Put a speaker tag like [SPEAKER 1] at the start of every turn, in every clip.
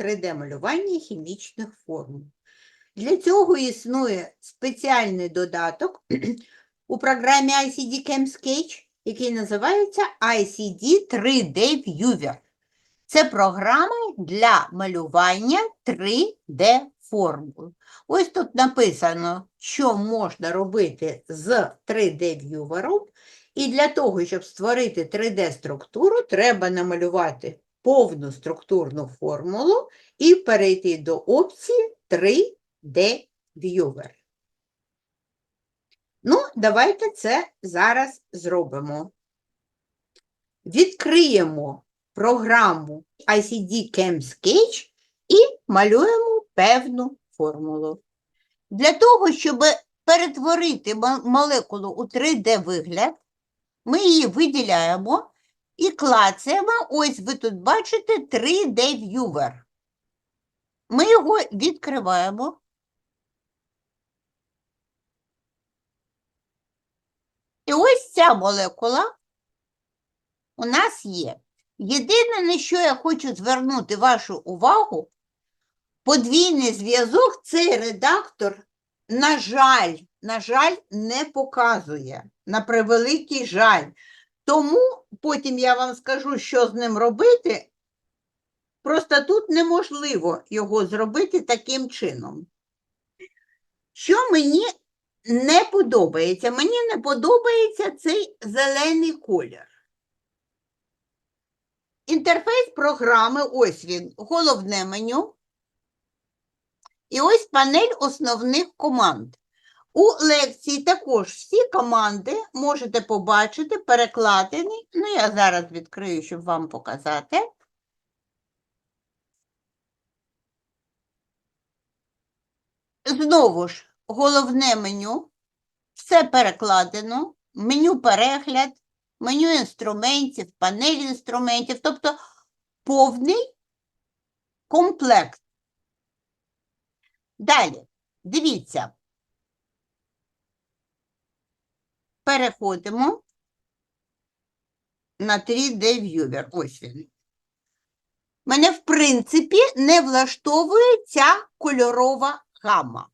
[SPEAKER 1] 3D-малювання хімічних формул. Для цього існує спеціальний додаток у програмі ICD Chem Sketch, який називається ICD 3D Viewer. Це програма для малювання 3D формул. Ось тут написано, що можна робити з 3D-в'ювером. І для того, щоб створити 3D-структуру, треба намалювати повну структурну формулу і перейти до опції 3D-в'ювер. Ну, давайте це зараз зробимо. Відкриємо програму ICD Chem Sketch і малюємо певну формулу. Для того, щоб перетворити молекулу у 3D-вигляд, ми її виділяємо і клацаємо. Ось ви тут бачите 3D-в'ювер. Ми його відкриваємо. І ось ця молекула у нас є. Єдине, на що я хочу звернути вашу увагу, подвійний зв'язок цей редактор, на жаль, на жаль, не показує. На превеликий жаль. Тому потім я вам скажу, що з ним робити. Просто тут неможливо його зробити таким чином. Що мені не подобається? Мені не подобається цей зелений колір. Інтерфейс програми, ось він, головне меню. І ось панель основних команд. У лекції також всі команди можете побачити перекладені. Ну, я зараз відкрию, щоб вам показати. Знову ж, головне меню. Все перекладено. Меню перегляд, меню інструментів, панель інструментів, тобто повний комплект. Далі, дивіться. Переходимо на 3D Viewer. Ось він. Мене, в принципі, не влаштовує ця кольорова гама.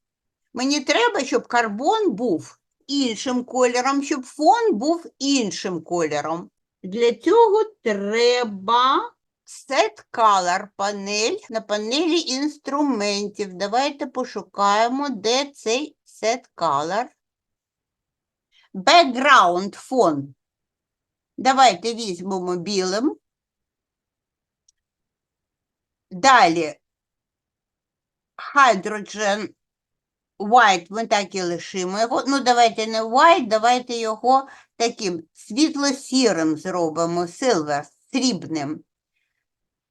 [SPEAKER 1] Мені треба, щоб карбон був іншим кольором, щоб фон був іншим кольором. Для цього треба Set Color панель на панелі інструментів. Давайте пошукаємо, де цей Set Color. Background фон. Давайте візьмемо білим. Далі Hydrogen White ми так і лишимо його. Ну, давайте не white, давайте його таким світло-сірим зробимо, silver, срібним.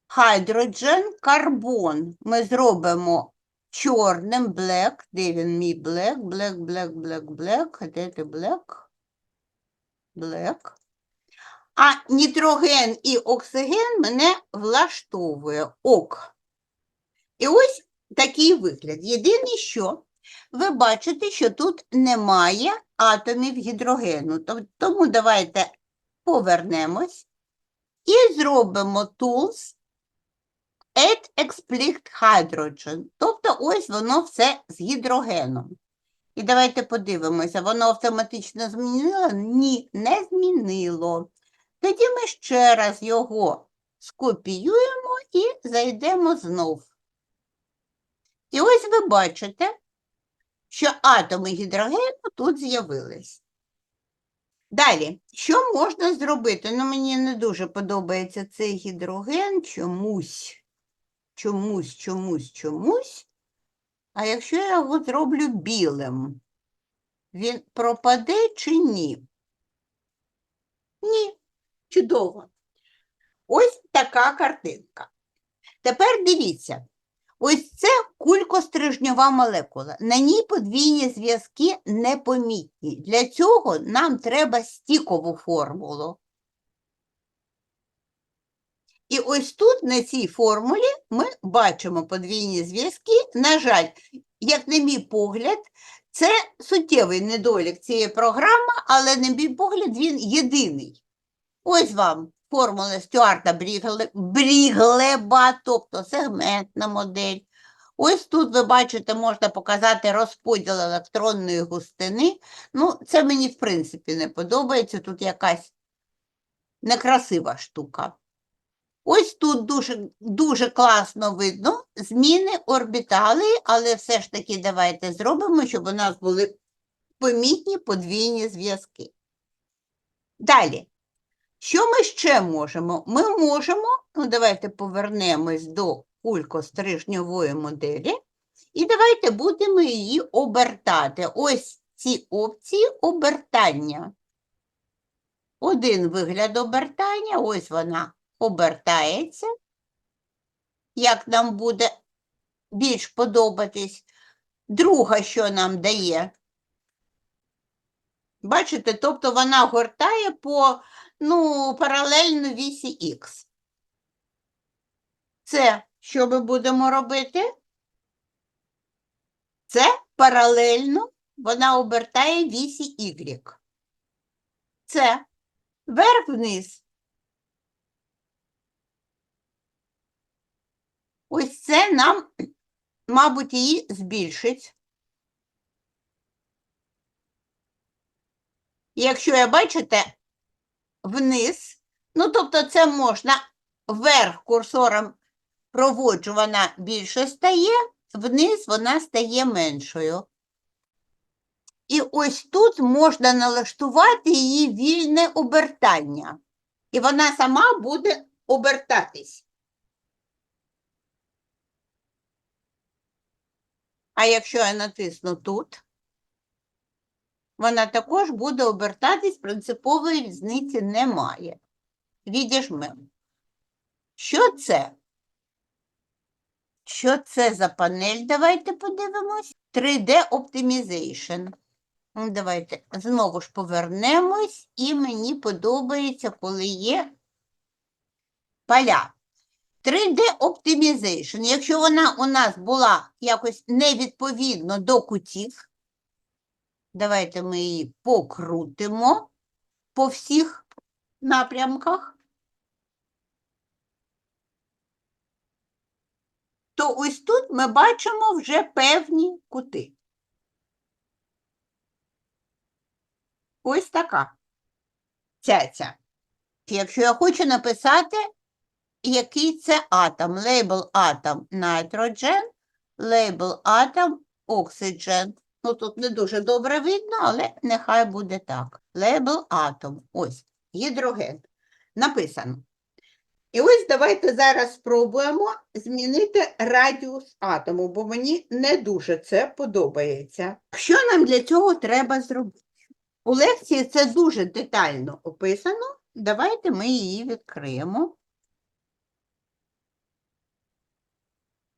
[SPEAKER 1] Hydrogen, карбон ми зробимо чорним, black. Де він мій black? Black, black, black, black. Де ти black? Black. А нітроген і оксиген мене влаштовує ок. І ось такий вигляд. Єдине, що ви бачите, що тут немає атомів гідрогену. Тому давайте повернемось і зробимо tools add explicit hydrogen. Тобто ось воно все з гідрогеном. І давайте подивимося, воно автоматично змінило? Ні, не змінило. Тоді ми ще раз його скопіюємо і зайдемо знов. І ось ви бачите, що атоми гідрогену тут з'явились. Далі, що можна зробити? Ну, мені не дуже подобається цей гідроген чомусь, чомусь, чомусь, чомусь. А якщо я його зроблю білим, він пропаде чи ні? Ні, чудово. Ось така картинка. Тепер дивіться, ось це кулькострижньова молекула. На ній подвійні зв'язки непомітні. Для цього нам треба стікову формулу. І ось тут, на цій формулі, ми бачимо подвійні зв'язки. На жаль, як на мій погляд, це суттєвий недолік цієї програми, але на мій погляд він єдиний. Ось вам формули Стюарта Бріглеба, тобто сегментна модель. Ось тут ви бачите, можна показати розподіл електронної густини. Ну, це мені, в принципі, не подобається. Тут якась некрасива штука. Ось тут дуже, дуже класно видно зміни орбітали, але все ж таки давайте зробимо, щоб у нас були помітні подвійні зв'язки. Далі. Що ми ще можемо? Ми можемо, ну давайте повернемось до кулькострижньової моделі, і давайте будемо її обертати. Ось ці опції обертання. Один вигляд обертання, ось вона обертається. Як нам буде більш подобатись. Друга, що нам дає? Бачите, тобто вона гортає по ну, паралельно вісі Х. Це що ми будемо робити? Це паралельно вона обертає вісі Y. Це вверх-вниз. Ось це нам, мабуть, її збільшить. Якщо я бачите, вниз, ну тобто це можна вверх курсором проводжу, вона більше стає, вниз вона стає меншою. І ось тут можна налаштувати її вільне обертання. І вона сама буде обертатись. А якщо я натисну тут, вона також буде обертатись, принципової різниці немає. Відіжмемо. Що це? Що це за панель? Давайте подивимось. 3D Optimization. Ну, Давайте знову ж повернемось, і мені подобається, коли є поля. 3D Optimization. Якщо вона у нас була якось невідповідно до кутів, давайте ми її покрутимо по всіх напрямках. то ось тут ми бачимо вже певні кути. Ось така цяця. Якщо я хочу написати, який це атом, лейбл атом nitrogen, лейбл атом oxygen. Ну, тут не дуже добре видно, але нехай буде так. Лейбл атом. Ось, гідроген. Написано. І ось давайте зараз спробуємо змінити радіус атому, бо мені не дуже це подобається. Що нам для цього треба зробити? У лекції це дуже детально описано. Давайте ми її відкриємо.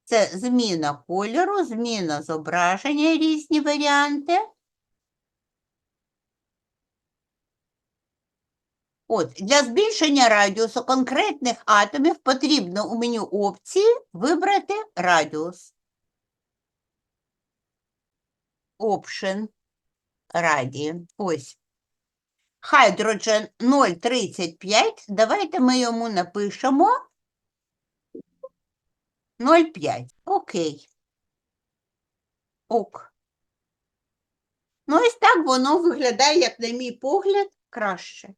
[SPEAKER 1] Це зміна кольору, зміна зображення, різні варіанти. От, для збільшення радіусу конкретних атомів потрібно у меню опції вибрати радіус. Option радії. Ось. Hydrogen 0,35. Давайте ми йому напишемо 0,5. Окей. Ок. Ну, ось так воно виглядає, як на мій погляд, краще.